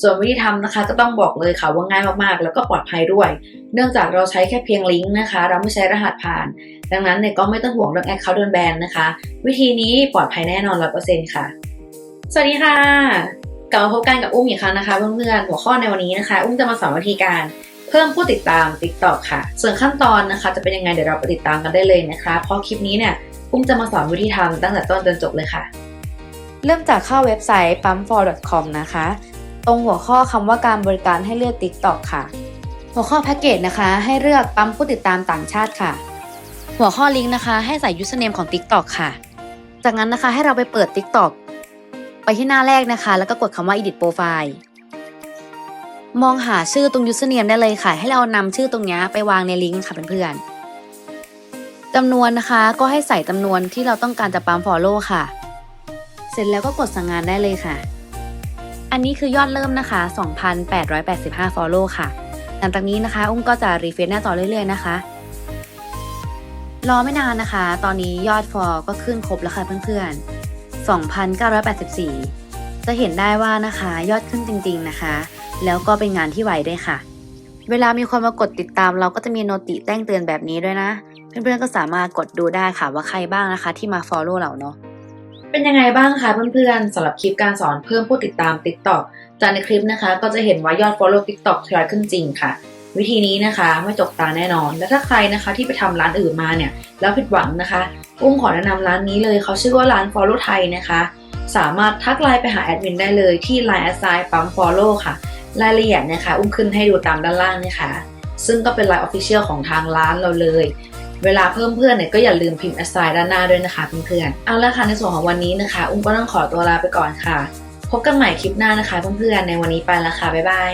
ส่วนวิธีทำนะคะก็ต้องบอกเลยค่ะว่าง่ายมากๆ แล้วก็ปลอดภัยด้วย เนื่องจากเราใช้แค่เพียงลิงก์นะคะ เราไม่ใช้รหัสผ่าน ดังนั้นเนี่ยก็ไม่ต้องห่วงเรื่องแอคเคาท์โดนแบนนะคะ วิธีนี้ปลอดภัยแน่นอน100%ค่ะ สวัสดีค่ะ กลับมาพบกันกับอุ้มอีกครั้งนะคะเพื่อนๆหัวข้อในวันนี้นะคะ อุ้มจะมาสอนวิธีการเพิ่มผู้ติดตาม TikTok ค่ะ ส่วนขั้นตอนนะคะ จะเป็นยังไงเดี๋ยวเราไปติดตามกันได้เลยนะคะ เพราะคลิปนี้เนี่ยอุ้มจะมาสอนวิธีทำตั้งแต่ต้นจนจบเลยค่ะ เริ่มจากเข้าเว็บไซต์ pump4.com นะคะ ตรงหัวข้อคำว่าการบริการให้เลือก TikTok ค่ะ หัวข้อแพ็กเกจนะคะ ให้เลือกปั๊มผู้ติดตามต่างชาติค่ะ หัวข้อลิงก์นะคะ ให้ใส่ username ของ TikTok ค่ะ จากนั้นนะคะให้เราไปเปิด TikTok ไปที่หน้าแรกนะคะ แล้วก็กดคำว่า edit profile มองหาชื่อตรง username ได้เลยค่ะ ให้เรานำชื่อตรงนี้ไปวางในลิงก์ค่ะเพื่อนๆจำนวนนะคะก็ให้ใส่จำนวนที่เราต้องการจะปั๊ม follow ค่ะ เสร็จแล้วก็กดสั่งงานได้เลยค่ะ อันนี้คือยอดเริ่มนะคะ 2,885 follow ค่ะ หลังจากนี้นะคะ อุ้มก็จะรีเฟรชหน้าจอเรื่อยๆนะคะ รอไม่นานนะคะ ตอนนี้ยอด for ก็ขึ้นครบแล้วค่ะเพื่อนๆ 2,984 จะเห็นได้ว่านะคะ ยอดขึ้นจริง ๆนะคะ แล้วก็เป็นงานที่ไวด้วยค่ะ เวลามีคนมากดติดตาม เราก็จะมีโนติแจ้งเตือนแบบนี้ด้วยนะ เพื่อนๆ ก็สามารถกดดูได้ค่ะว่าใครบ้างนะคะ ที่มา follow เราเนาะ เป็นยังไงบ้างคะเพื่อนๆสำหรับคลิปการสอนเพิ่มผู้ติดตาม TikTok จากในคลิปนะคะ ก็จะเห็นว่ายอด follow TikTok ทยอยขึ้นจริงค่ะ วิธีนี้นะคะไม่จกตาแน่นอน และถ้าใครนะคะที่ไปทำร้านอื่นมาเนี่ย แล้วผิดหวังนะคะ อุ้มขอแนะนำร้านนี้เลยเขาชื่อว่าร้าน follow ไทยนะคะ สามารถทักไลน์ไปหาแอดมินได้เลยที่ line assign ปั๊ม follow ค่ะ รายละเอียดนะคะ อุ้มขึ้นให้ดูตามด้านล่างนะคะซึ่งก็เป็น line official ของทางร้านเราเลย เวลาเพิ่มเพื่อนเนี่ยก็อย่าลืมพิมพ์ assign ด้านหน้าด้วยนะคะเพื่อนๆเอาละค่ะในส่วนของวันนี้นะคะ อุ้มก็ต้องขอตัวลาไปก่อนค่ะ พบกันใหม่คลิปหน้านะคะเพื่อนๆในวันนี้ไปละค่ะบ๊ายบาย